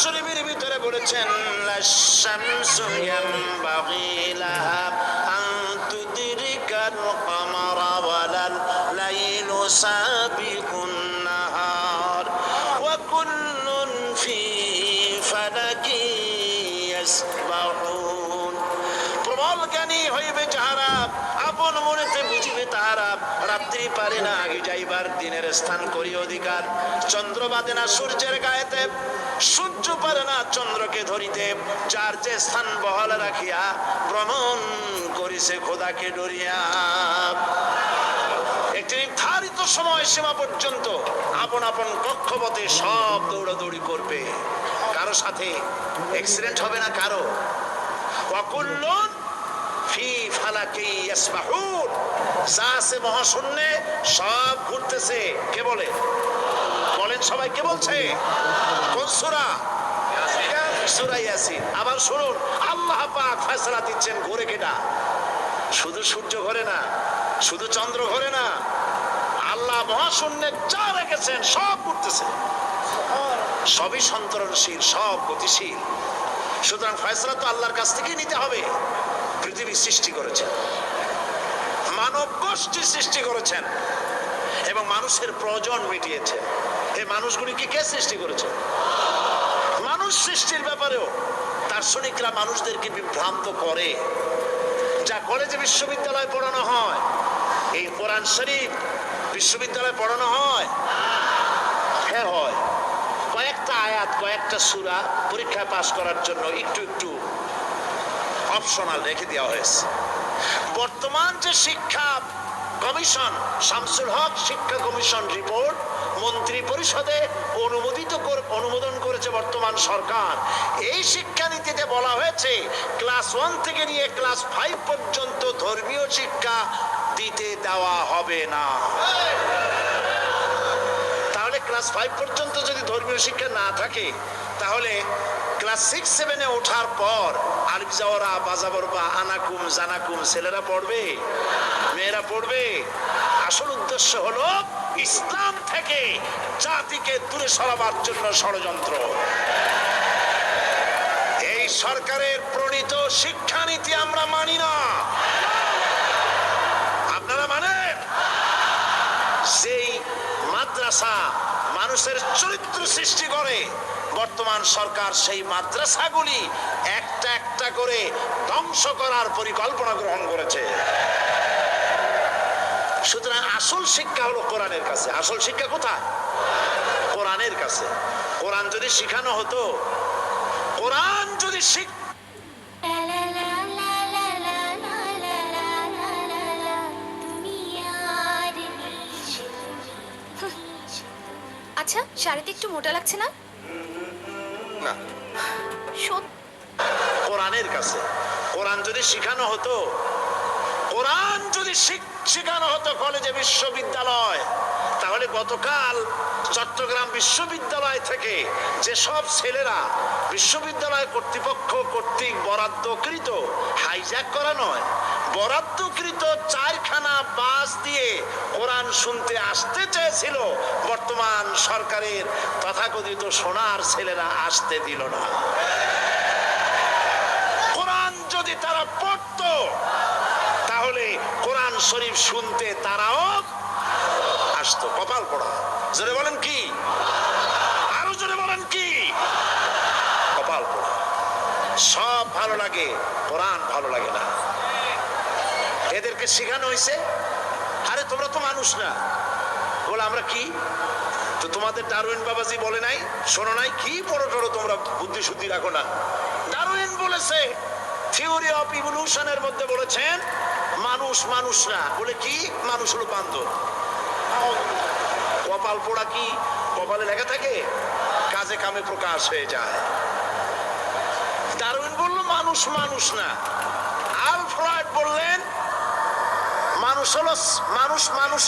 শরীফের ভিতরে বলেছেন লাশামসু ইয়ানবাগি লাহা আন তুদরিকাল কমারা ওয়ালাল লাইলু সাবিকুন নাহার। ওয়া কুল্লুন ফি ফালাকি ইয়াসবাহুন। প্রবল জ্ঞানী হইবে যাহারা, আপন মনেতে বুঝিবে তাহারা রাত্রি পারে না, আগে যাইবার দিনের স্থান করি অধিকার। চন্দ্র বাদে না সূর্যের গায়েতে, সূর্য পারে না চন্দ্রকে ধরিতে। যার যে স্থান বহাল রাখিয়া ভ্রমণ করিছে খোদাকে ডরিয়া। একটি নির্ধারিত সময় সীমা পর্যন্ত আপন আপন কক্ষপথে সব দৌড়াদৌড়ি করবে। কারও সাথে অ্যাক্সিডেন্ট হবে না কারও। ওয়াকুল্লুন ফি ফালাকি ইয়াসবাহুন। যা আছে মহাশূন্যে সব ঘুরতেছে। কে বলে? বলেন সবাই, কে বলছে? কোন সূরা? সূরা ইয়াসিন। আবার শুনুন, আল্লাহ পাক ফয়সালা দিচ্ছেন ঘুরে কেটা শুধু সূর্য ঘরে না, শুধু চন্দ্র ঘরে না, আল্লাহ মহাশূন্যে যা রেখেছেন সব ঘুরতেছে। সবই সন্তরণশীল, সব গতিশীল। সুতরাং ফয়সলা তো আল্লাহর কাছ থেকেই নিতে হবে, পৃথিবী সৃষ্টি করেছেন মানব গোষ্ঠী সৃষ্টি করেছেন এবং মানুষের প্রয়োজন মিটিয়েছে। এই মানুষগুলিকে কে সৃষ্টি করেছে? মানুষ সৃষ্টির ব্যাপারেও দার্শনিকরা মানুষদেরকে বিভ্রান্ত করে। যা কলেজে বিশ্ববিদ্যালয়ে পড়ানো হয়, এই কোরআন শরীফ বিশ্ববিদ্যালয়ে পড়ানো হয়। হ্যাঁ হয়, কয়েকটা আয়াত, কয়েকটা সুরা পরীক্ষায় পাশ করার জন্য একটু একটু অপশনাল রেখে দেওয়া হয়েছে। বর্তমান যে শিক্ষা কমিশন, শামসুল হক শিক্ষা কমিশন রিপোর্ট মন্ত্রী পরিষদে অনুমোদিত অনুমোদন করেছে বর্তমান সরকার। এই শিক্ষানীতিতে বলা হয়েছে ক্লাস ওয়ান থেকে নিয়ে ক্লাস ফাইভ পর্যন্ত ধর্মীয় শিক্ষা দিতে দেওয়া হবে না। তাহলে ক্লাস ফাইভ পর্যন্ত যদি ধর্মীয় শিক্ষা না থাকে, তাহলে ক্লাস সিক্স সেভেনে ওঠার পর আলিফ যাওয়ারা বাজা পড়বা আনাকুম, জানাকুম, ছেলেরা পড়বে, মেয়েরা পড়বে। আসল উদ্দেশ্য হলো ইসলাম থেকে জাতিকে দূরে সরাবার জন্য ষড়যন্ত্র। এই সরকারের প্রণীত শিক্ষানীতি আমরা মানি না। মানুষের চরিত্র সৃষ্টি করে। বর্তমান সরকার সেই মাদ্রাসাগুলি একটা একটা করে ধ্বংস করার পরিকল্পনা গ্রহণ করেছে। সুতরাং আসল শিক্ষা হলো কোরআনের কাছে। আসল শিক্ষা কোথায়? কোরআনের কাছে। কোরআন যদি শিখানো হতো, কোরআন যদি শিখ আচ্ছা শাড়িতে একটু মোটা লাগছে না? না। কোরআনের কাছে। কোরআন যদি শিখানো হতো কোরআন যদি শিখ- শিখানো হতো কলেজে বিশ্ববিদ্যালয় তাহলে গতকাল চট্টগ্রাম বিশ্ববিদ্যালয় থেকে যেসব ছেলেরা বিশ্ববিদ্যালয় কর্তৃপক্ষ কর্তৃক বরাদ্দকৃত হাইজ্যাক করা নয়, বরাদ্দকৃত চারখানা বাস দিয়ে কোরআন শুনতে আসতে চেয়েছিল, বর্তমান সরকারের তথাকথিত সোনার ছেলেরা আসতে দিল না। কোরআন যদি তারা পড়তো, তাহলে কোরআন শরীফ শুনতে তারাও আসতো। কপাল পড়া। জোরে বলেন কি? আরও জোরে বলেন কি? কপাল পড়া। সব ভালো লাগে, কোরআন ভালো লাগে না। এদেরকে শেখানো হয়েছে, আরে তোমরা তো মানুষ না। বলে, আমরা কি? তো তোমাদের ডারউইন বাবাজি বলে নাই, শোনো নাই, কি পড়ো টড়ো তোমরা বুদ্ধি শুদ্ধি রাখো না। ডারউইন বলেছে থিওরি অফ ইভলিউশনের মধ্যে বলেছেন, মানুষ মানুষ না। বলে, কি? মানুষ হলো বান্দর। কপাল পোড়া কি কপালে লেখা থাকে? কাজে কামে প্রকাশ হয়ে যায়। ডারউইন বলল, মানুষ মানুষ না। আল ফ্রয়েড বললেন, মানুষ হলো মানুষ মানুষ